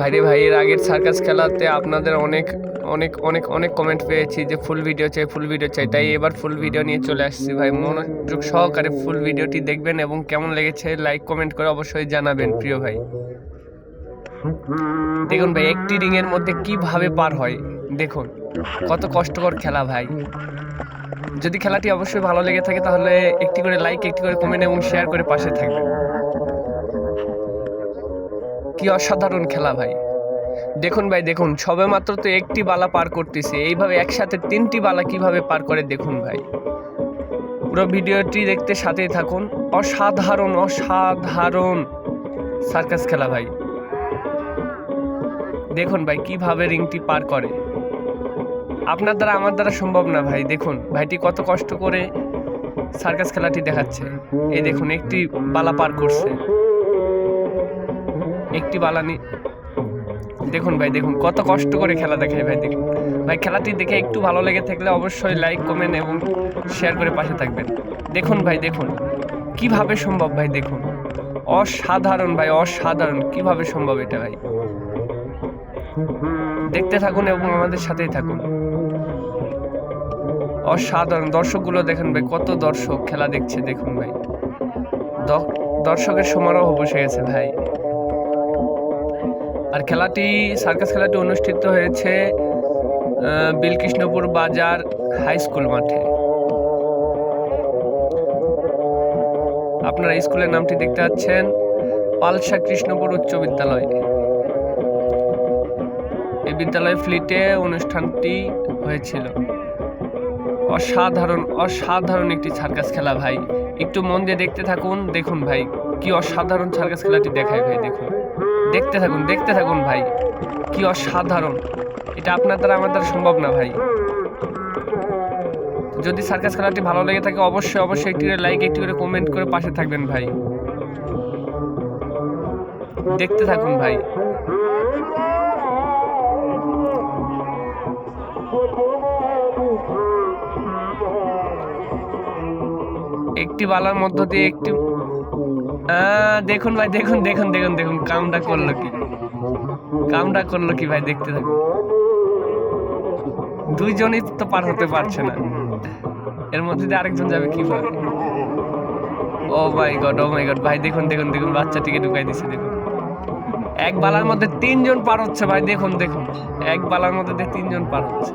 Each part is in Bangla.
ভাইরে ভাই, এর আগের সার্কাস খেলাতে আপনাদের অনেক অনেক অনেক অনেক কমেন্ট পেয়েছি যে ফুল ভিডিও চাই ফুল ভিডিও চাই। তাই এবার ফুল ভিডিও নিয়ে চলে আসছি ভাই। মনোযোগ সহকারে ফুল ভিডিওটি দেখবেন এবং কেমন লেগেছে লাইক কমেন্ট করে অবশ্যই জানাবেন, প্রিয় ভাই। দেখুন ভাই, একটি রিং এর মধ্যে কীভাবে পার হয়? দেখুন, কত কষ্টকর খেলা ভাই। যদি খেলাটি অবশ্যই ভালো লেগে থাকে তাহলে একটি করে লাইক একটি করে কমেন্ট এবং শেয়ার করে পাশে থাকবেন। কি অসাধারণ খেলা ভাই। দেখুন ভাই, দেখুন, সবে মাত্র তো একটি বালা পার করতেছে। এইভাবে একসাথে তিনটি বালা কীভাবে পার করে দেখুন ভাই। পুরো ভিডিওটি দেখতে সাথেই থাকুন। অসাধারণ অসাধারণ সার্কাস খেলা ভাই। দেখুন ভাই, কীভাবে রিংটি পার করে। আপনার দ্বারা, আমার দ্বারা সম্ভব না ভাই। দেখুন, ভাইটি কত কষ্ট করে সার্কাস খেলাটি দেখাচ্ছে। এই দেখুন, একটি বালা পার করছে। একটি বালানি দেখুন ভাই, দেখুন, কত কষ্ট করে খেলা দেখায় ভাই, দেখুন। ভাই, খেলাটি দেখে একটু ভালো লেগে থাকলে অবশ্যই লাইক কমেন্ট এবং শেয়ার করে পাশে থাকবেন। দেখুন ভাই, দেখুন, কীভাবে সম্ভব ভাই, দেখুন। অসাধারণ ভাই, অসাধারণ, কীভাবে সম্ভব এটা ভাই। দেখতে থাকুন এবং আমাদের সাথেই থাকুন। অসাধারণ, দর্শকগুলো দেখেন ভাই, কত দর্শক খেলা দেখছে, দেখুন ভাই। দর্শকের সমারোহ বসে গেছে ভাই। আর খেলাটি, সার্কাস খেলাটি অনুষ্ঠিত হয়েছে বিলকৃষ্ণপুর বাজার হাই স্কুল মাঠে। আপনারা স্কুলের নামটি দেখতে পাচ্ছেন, পালসা কৃষ্ণপুর উচ্চ বিদ্যালয়। এই বিদ্যালয় ফ্লিটে অনুষ্ঠানটি হয়েছিল। অসাধারণ অসাধারণ একটি সার্কাস খেলা ভাই। একটু মন দিয়ে দেখতে থাকুন, দেখুন ভাই, কি অসাধারণ সার্কাস খেলাটি দেখায় ভাই, দেখুন। দেখতে থাকুন দেখতে থাকুন ভাই। কি অসাধারণ। এটা আপনার দ্বারা আমার দ্বারা সম্ভব না ভাই। যদি সার্কাস খেলাটি ভালো লেগে থাকে, অবশ্যই অবশ্যই একটি করে লাইক একটি করে কমেন্ট করে পাশে থাকবেন ভাই। দেখতে থাকুন ভাই। একটি বালার মধ্য দিয়ে একটি দেখুন ভাই, দেখুন দেখুন দেখুন দেখুন কামটা করল কি? কামটা করল কি ভাই, দেখতে থাকুন। দুইজনই তো পার হতে পারছে না। এর মধ্যে দিয়ে আরেকজন যাবে কীভাবে ও my god O my god ভাই, দেখুন দেখুন দেখুন বাচ্চাটিকে ঢুকাই দিছে, দেখুন। এক বালার মধ্যে তিনজন পার হচ্ছে ভাই, দেখুন দেখুন। এক বালার মধ্যে দিয়ে তিনজন পার হচ্ছে।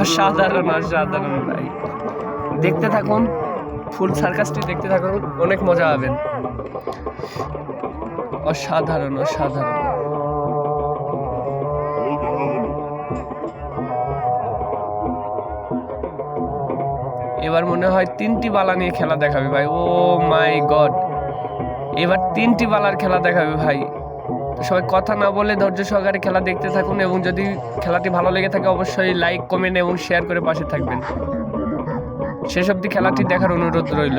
অসাধারণ অসাধারণ ভাই। দেখতে থাকুন। ফুল সার্কাসটি দেখতে থাকুন, অনেক মজা পাবেন। অসাধারণ অসাধারণ। এবার মনে হয় তিনটি বালা নিয়ে খেলা দেখাবে ভাই। Oh my God. এবার তিনটি বালার খেলা দেখাবে ভাই। সবাই কথা না বলে ধৈর্য সহকারে খেলা দেখতে থাকুন এবং যদি খেলাটি ভালো লেগে থাকে, অবশ্যই লাইক কমেন্ট এবং শেয়ার করে পাশে থাকবেন। শেষ অব্দি খেলাটি দেখার অনুরোধ রইল।